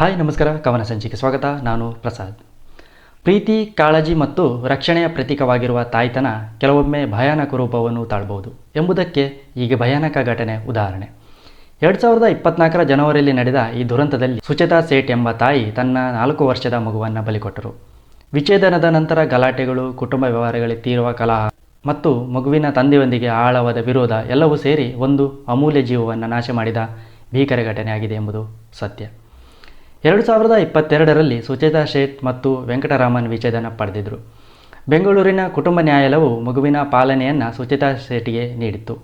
Hi, ನಮಸ್ಕಾರ. ಕವನ ಸಂಚಿಕೆ ಸ್ವಾಗತ. ನಾನು ಪ್ರಸಾದ್. ಪ್ರೀತಿ, ಕಾಳಜಿ ಮತ್ತು ರಕ್ಷಣೆಯ ಪ್ರತೀಕವಾಗಿರುವ ತಾಯ್ತನ ಕೆಲವೊಮ್ಮೆ ಭಯಾನಕ ರೂಪವನ್ನು ತಾಳ್ಬೋದು ಎಂಬುದಕ್ಕೆ ಈಗ ಭಯಾನಕ ಘಟನೆ ಉದಾಹರಣೆ. ಎರಡು ಸಾವಿರದ ಇಪ್ಪತ್ನಾಲ್ಕರ ಜನವರಿಯಲ್ಲಿ ನಡೆದ ಈ ದುರಂತದಲ್ಲಿ ಸುಚೇತಾ ಸೇಠ್ ಎಂಬ ತಾಯಿ ತನ್ನ ನಾಲ್ಕು ವರ್ಷದ ಮಗುವನ್ನು ಬಲಿಕೊಟ್ಟರು ವಿಚ್ಛೇದನದ ನಂತರ ಗಲಾಟೆಗಳು, ಕುಟುಂಬ ವ್ಯವಹಾರಗಳಿಗೆ ತೀರುವ ಕಲಹ ಮತ್ತು ಮಗುವಿನ ತಂದೆಯೊಂದಿಗೆ ಆಳವಾದ ವಿರೋಧ ಎಲ್ಲವೂ ಸೇರಿ ಒಂದು ಅಮೂಲ್ಯ ಜೀವವನ್ನು ನಾಶ ಮಾಡಿದ ಭೀಕರ ಘಟನೆಯಾಗಿದೆ ಎಂಬುದು ಸತ್ಯ. ಎರಡು ಸಾವಿರದ ಇಪ್ಪತ್ತೆರಡರಲ್ಲಿ ಸುಚೇತಾ ಶೇಟ್ ಮತ್ತು ವೆಂಕಟರಾಮನ್ ವಿಚ್ಛೇದನ ಪಡೆದಿದ್ದರು ಬೆಂಗಳೂರಿನ ಕುಟುಂಬ ನ್ಯಾಯಾಲಯವು ಮಗುವಿನ ಪಾಲನೆಯನ್ನು ಸುಚೇತಾ ಶೇಟ್ಗೆ ನೀಡಿತ್ತು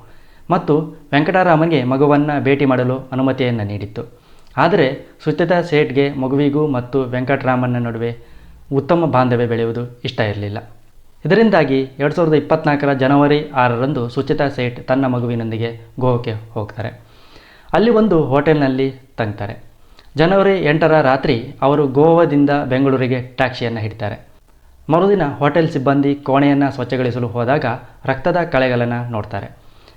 ಮತ್ತು ವೆಂಕಟರಾಮನ್ಗೆ ಮಗುವನ್ನು ಭೇಟಿ ಮಾಡಲು ಅನುಮತಿಯನ್ನು ನೀಡಿತ್ತು. ಆದರೆ ಸುಚೇತಾ ಶೇಟ್ಗೆ ಮಗುವಿಗೂ ಮತ್ತು ವೆಂಕಟರಾಮನ ನಡುವೆ ಉತ್ತಮ ಬಾಂಧವ್ಯ ಬೆಳೆಯುವುದು ಇಷ್ಟ ಇರಲಿಲ್ಲ. ಇದರಿಂದಾಗಿ ಎರಡು ಸಾವಿರದ ಇಪ್ಪತ್ನಾಲ್ಕರ ಜನವರಿ ಆರರಂದು ಸುಚಿತಾ ಸೇಠ್ ತನ್ನ ಮಗುವಿನೊಂದಿಗೆ ಗೋವಾಕ್ಕೆ ಹೋಗ್ತಾರೆ. ಅಲ್ಲಿ ಒಂದು ಹೋಟೆಲ್ನಲ್ಲಿ ತಂಗ್ತಾರೆ. ಜನವರಿ ಎಂಟರ ರಾತ್ರಿ ಅವರು ಗೋವಾದಿಂದ ಬೆಂಗಳೂರಿಗೆ ಟ್ಯಾಕ್ಸಿಯನ್ನು ಹಿಡಿತಾರೆ. ಮರುದಿನ ಹೋಟೆಲ್ ಸಿಬ್ಬಂದಿ ಕೋಣೆಯನ್ನು ಸ್ವಚ್ಛಗೊಳಿಸಲು ಹೋದಾಗ ರಕ್ತದ ಕಳೆಗಳನ್ನು ನೋಡ್ತಾರೆ.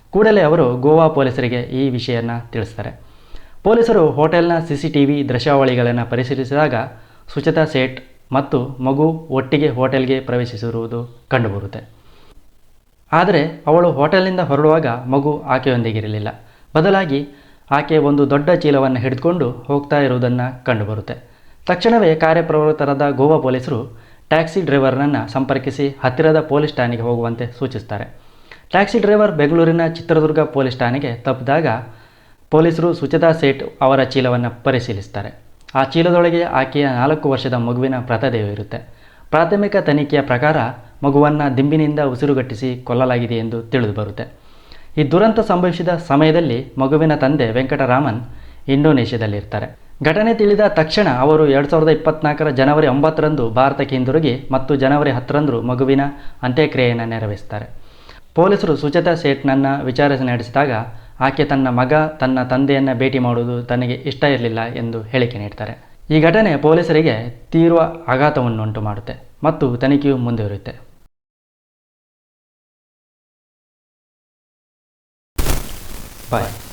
ಕೂಡಲೇ ಅವರು ಗೋವಾ ಪೊಲೀಸರಿಗೆ ಈ ವಿಷಯವನ್ನು ತಿಳಿಸ್ತಾರೆ. ಪೊಲೀಸರು ಹೋಟೆಲ್ನ ಸಿ ಸಿ ಟಿ ವಿ ದೃಶ್ಯಾವಳಿಗಳನ್ನು ಪರಿಶೀಲಿಸಿದಾಗ ಸುಚಿತಾ ಸೇಠ್ ಮತ್ತು ಮಗು ಒಟ್ಟಿಗೆ ಹೋಟೆಲ್ಗೆ ಪ್ರವೇಶಿಸಿರುವುದು ಕಂಡುಬರುತ್ತೆ. ಆದರೆ ಅವಳು ಹೋಟೆಲ್ನಿಂದ ಹೊರಡುವಾಗ ಮಗು ಆಕೆಯೊಂದಿಗಿರಲಿಲ್ಲ. ಬದಲಾಗಿ ಆಕೆ ಒಂದು ದೊಡ್ಡ ಚೀಲವನ್ನು ಹಿಡಿದುಕೊಂಡು ಹೋಗ್ತಾ ಇರುವುದನ್ನು ಕಂಡುಬರುತ್ತೆ. ತಕ್ಷಣವೇ ಕಾರ್ಯಪ್ರವೃತ್ತರಾದ ಗೋವಾ ಪೊಲೀಸರು ಟ್ಯಾಕ್ಸಿ ಡ್ರೈವರ್ನನ್ನು ಸಂಪರ್ಕಿಸಿ ಹತ್ತಿರದ ಪೊಲೀಸ್ ಠಾಣೆಗೆ ಹೋಗುವಂತೆ ಸೂಚಿಸ್ತಾರೆ. ಟ್ಯಾಕ್ಸಿ ಡ್ರೈವರ್ ಬೆಂಗಳೂರಿನ ಚಿತ್ರದುರ್ಗ ಪೊಲೀಸ್ ಠಾಣೆಗೆ ತಪ್ಪಿದಾಗ ಪೊಲೀಸರು ಸುಚಿತಾ ಸೇಠ್ ಅವರ ಚೀಲವನ್ನು ಪರಿಶೀಲಿಸ್ತಾರೆ. ಆ ಚೀಲದೊಳಗೆ ಆಕೆಯ ನಾಲ್ಕು ವರ್ಷದ ಮಗುವಿನ ಮೃತದೇಹ ಇರುತ್ತೆ. ಪ್ರಾಥಮಿಕ ತನಿಖೆಯ ಪ್ರಕಾರ ಮಗುವನ್ನು ದಿಂಬಿನಿಂದ ಉಸಿರುಗಟ್ಟಿಸಿ ಕೊಲ್ಲಲಾಗಿದೆ ಎಂದು ತಿಳಿದು ಬರುತ್ತೆ. ಈ ದುರಂತ ಸಂಭವಿಸಿದ ಸಮಯದಲ್ಲಿ ಮಗುವಿನ ತಂದೆ ವೆಂಕಟರಾಮನ್ ಇಂಡೋನೇಷ್ಯಾದಲ್ಲಿರ್ತಾರೆ. ಘಟನೆ ತಿಳಿದ ತಕ್ಷಣ ಅವರು ಎರಡು ಸಾವಿರದ ಇಪ್ಪತ್ನಾಲ್ಕರ ಜನವರಿ ಒಂಬತ್ತರಂದು ಭಾರತಕ್ಕೆ ಹಿಂದಿರುಗಿ ಮತ್ತು ಜನವರಿ ಹತ್ತರಂದು ಮಗುವಿನ ಅಂತ್ಯಕ್ರಿಯೆಯನ್ನು ನೆರವೇರಿಸ್ತಾರೆ. ಪೊಲೀಸರು ಸುಚೇತಾ ಸೇಠ್ನನ್ನು ವಿಚಾರಣೆ ನಡೆಸಿದಾಗ ಆಕೆ ತನ್ನ ಮಗ, ತನ್ನ ತಂದೆಯನ್ನು ಭೇಟಿ ಮಾಡುವುದು ತನಗೆ ಇಷ್ಟ ಇರಲಿಲ್ಲ ಎಂದು ಹೇಳಿಕೆ ನೀಡ್ತಾರೆ. ಈ ಘಟನೆ ಪೊಲೀಸರಿಗೆ ತೀವ್ರ ಆಘಾತವನ್ನುಂಟು ಮಾಡುತ್ತೆ ಮತ್ತು ತನಿಖೆಯು ಮುಂದುವರಿಯುತ್ತೆ. 拜。